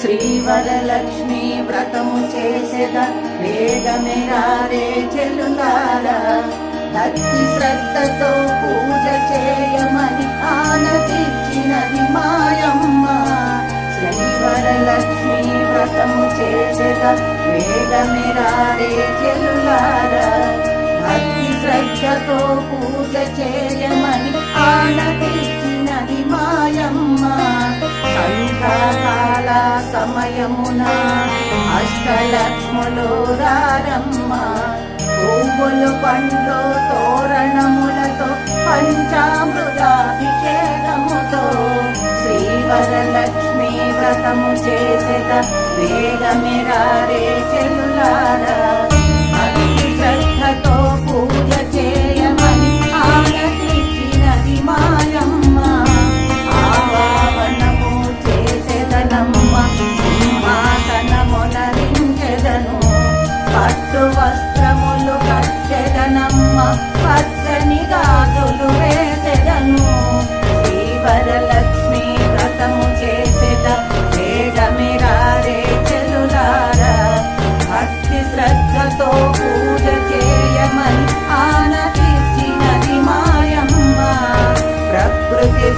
శ్రీవరలక్ష్మి వ్రతము చేసేద వేగమెరారే చెలులారా భక్తి శ్రద్ధతో పూజ చేయమని ఆనతిచ్చినది మాయమ్మ. శ్రీవరలక్ష్మి వ్రతము చేసేద వేగమెరారే చెలులారా భక్తి శ్రద్ధతో పూజ చేయమని ఆనతిచ్చినది సమయమున అష్టలక్ష్ములు రారమ్మ. పువ్వులు పండ్లు తోరణములతో పంచామృతాభిషేకముతో శ్రీవరలక్ష్మీ వ్రతము చేసేద వేగమిరారే చెల్లారా పట్టు వస్త్రములు కట్టెదనమ్మ పచ్చని గాజులు వేసెదను. శ్రీవరలక్ష్మి వ్రతము చేసేద వేగమిరారే చెలులారా. భక్తి శ్రద్ధతో పూజ చేయమని ఆనతిచ్చినది మాయమ్మ. ప్రకృతి